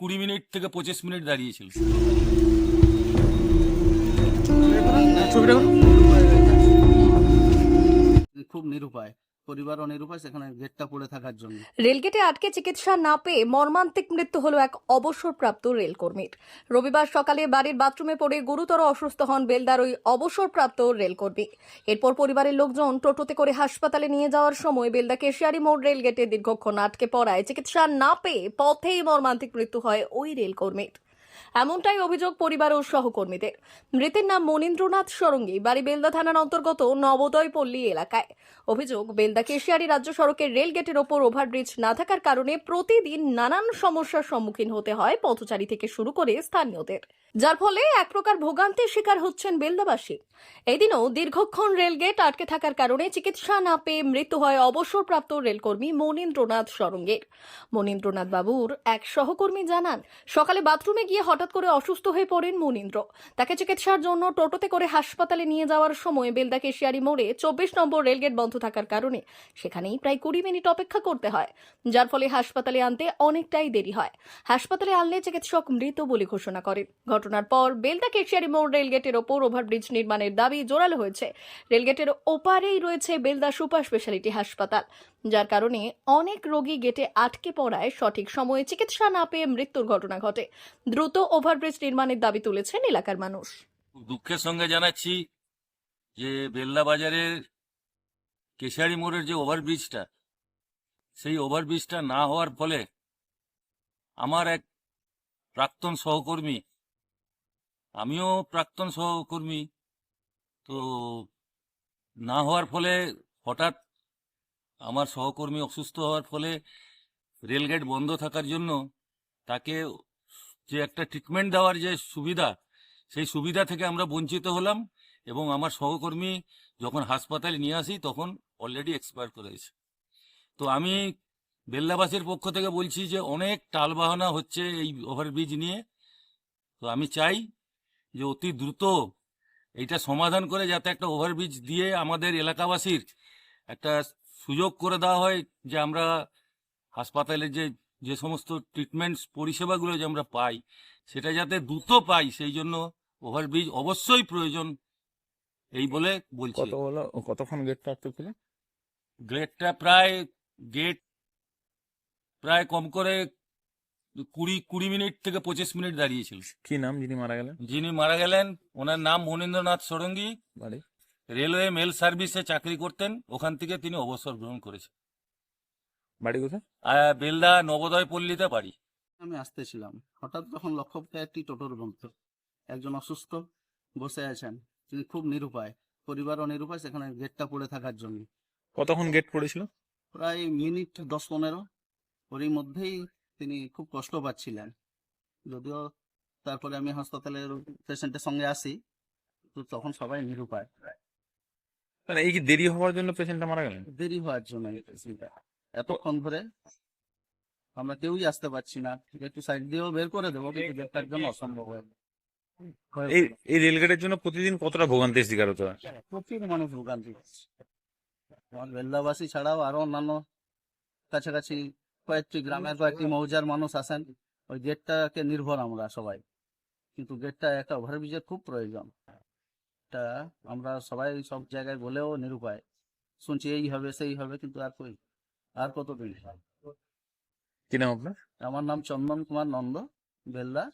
কুড়ি মিনিট থেকে পঁচিশ মিনিট দাঁড়িয়েছিল। খুব নিরুপায়। পরিবারও নিরুপায় সেখানে গেটটা পড়ে থাকার জন্য। রেলগেটে আটকে চিকিৎসা না পেয়ে মর্মান্তিক মৃত্যু হলো এক অবসরপ্রাপ্ত রেলকর্মীর। রবিবার সকালে বাড়ির বাথরুমে পড়ে গুরুতর অসুস্থ হন বেলদার ওই অবসরপ্রাপ্ত রেলকর্মী। এরপর পরিবারের লোকজন টোটোতে করে হাসপাতালে নিয়ে যাওয়ার সময় বেলদা কেশিয়ারি মোড় রেলগেটে দীর্ঘক্ষণ আটকে পড়ায় চিকিৎসা না পেয়ে পথেই মর্মান্তিক মৃত্যু হয় ওই রেলকর্মীর। এমনটাই অভিযোগ পরিবার ও সহকর্মীদের। মৃতের নাম মনীন্দ্রনাথ সরঙ্গী, বাড়ি বেলদা থানার অন্তর্গত নবোদয় পল্লী এলাকায়। অভিযোগ, বেলদা কেশিয়ারি রাজ্য সড়কের রেল গেটের ওপর ওভারব্রিজ না থাকার কারণে প্রতিদিন নানান সমস্যার সম্মুখীন হতে হয় পথচারী থেকে শুরু করে স্থানীয়দের। যার ফলে এক প্রকার ভোগান্তির শিকার হচ্ছেন বেলদাবাসী। এদিনও দীর্ঘক্ষণ রেলগেট আটকে থাকার কারণে চিকিৎসা না পেয়ে মৃত্যু হয় অবসরপ্রাপ্ত রেলকর্মী মনীন্দ্রনাথ সরঙ্গের। মনীন্দ্রনাথ বাবুর এক সহকর্মী জানান, সকালে বাথরুমে গিয়ে হঠাৎ করে অসুস্থ হয়ে পড়েন মনীন্দ্র। তাকে চিকিৎসার জন্য টোটোতে করে হাসপাতালে নিয়ে যাওয়ার সময় বেলদা কেশিয়ারি মোড়ে চব্বিশ নম্বর রেলগেট বন্ধ থাকার কারণে সেখানেই প্রায় কুড়ি মিনিট অপেক্ষা করতে হয়, যার ফলে হাসপাতালে আনতে অনেকটাই দেরি হয়। হাসপাতালে আনলে চিকিৎসক মৃত বলে ঘোষণা করেন। ঘটনার পর বেলদা কেশিয়ারি মোড় রেলগেটের ওপর ওভারব্রিজ নির্মাণের দাবি জোরালো হয়েছে। রেলগেটের ওপারেই রয়েছে বেলদা সুপার স্পেশালিটি হাসপাতাল। যার কারণে অনেক রোগী গেটে আটকে পড়ায় সঠিক সময়ে চিকিৎসা না পেয়ে মৃত্যুর ঘটনা ঘটে। দ্রুত ওভারব্রিজ নির্মাণের দাবি তুলেছেন এলাকার মানুষ। দুঃখের সঙ্গে জানাচ্ছি যে বেল্লা বাজারের কেশারি মোড়ের যে ওভারব্রিজটা, সেই ওভারব্রিজটা না হওয়ার ফলে আমার এক প্রাক্তন সহকর্মী, আমিও প্রাক্তন সহকর্মী, তো না হওয়ার ফলে হঠাৎ আমার সহকর্মী অসুস্থ হওয়ার ফলে রেলগেট বন্ধ থাকার জন্য তাকে যে একটা ট্রিটমেন্ট দেওয়ার যে সুবিধা, সেই সুবিধা থেকে আমরা বঞ্চিত হলাম এবং আমার সহকর্মী যখন হাসপাতালে নিয়ে আসি তখন অলরেডি এক্সপায়ার করে গেছে তো আমি বেল্লাবাসীর পক্ষ থেকে বলছি যে অনেক টালবাহানা হচ্ছে এই ওভারব্রিজ নিয়ে। তো আমি চাই যে অতি দ্রুত এইটা সমাধান করে যাতে একটা ওভারব্রিজ দিয়ে আমাদের এলাকাবাসীর একটা সুযোগ করে দেওয়া হয় যে আমরা হাসপাতালে যে যে সমস্ত ট্রিটমেন্ট পরিষেবাগুলো যে আমরা পাই সেটা যাতে দ্রুত পাই সেই জন্য ওভারব্রিজ অবশ্যই প্রয়োজন এই বলে বলছি। কত হলো? কতক্ষণ গেটটা আটকে ছিল? গেটটা প্রায় গেট প্রায় কম করে কুড়ি কুড়ি মিনিট থেকে পঁচিশ মিনিট দাঁড়িয়েছিল। কি নাম যিনি মারা গেলেন? যিনি মারা গেলেন ওনার নাম মনীন্দ্রনাথ ষড়ঙ্গী। বাড়ি? রেলওয়ে মেল সার্ভিসে চাকরি করতেন ওখান থেকে তিনি অবসর গ্রহণ করেছেন। বাড়ি কোথায়? আর বেলদা নবোদয় পল্লীতে বাড়ি। আমি আসতেছিলাম। হঠাৎ যখন লক্ষ্য করে একটি টোটোর বন্ধ একজন অসুস্থ বসে আছেন। তিনি খুব নিরুপায় পরিবারও নিরুপায় সেখানে গেটটা পড়ে থাকার জন্য। কতক্ষণ গেট পড়েছিল? প্রায় মিনিট দশ পনেরো। ওরই মধ্যেই তিনি খুব কষ্ট পাচ্ছিলেন। যদিও তারপরে আমি হাসপাতালের পেশেন্টের সঙ্গে আসি তো তখন সবাই নিরুপায়। মানে এই কি দেরি হওয়ার জন্য পেশেন্টটা মারা গেলেন? দেরি হওয়ার জন্য এতক্ষণ ধরে আমরা কেউই আসতে পারছি না। একটু সাইড দিয়েও বের করে দেবো কিন্তু গেটটার জন্য অসম্ভব হয়ে হয়ে এই এই রেলগেটের জন্য প্রতিদিন কতটা ভোগান্তির শিকার হতে হয়? প্রচুর মানুষ ভোগান্তি আমার বেল্লাবাসী ছাড়াও আরও অন্যান্য কাছাকাছি কয়েকটি গ্রামের কয়েকটি মৌজার মানুষ আসেন। ওই গেটটাকে নির্ভর আমরা সবাই। কিন্তু গেটটা একটা ওভারব্রিজের খুব প্রয়োজন। তা আমরা সবাই সব জায়গায় বলেও নিরুপায়। শুনছি এই হবে সেই হবে কিন্তু আর কই? আর কতদিন? কি নাম আপনার? আমার নাম চন্দন কুমার নন্দ বেল্লা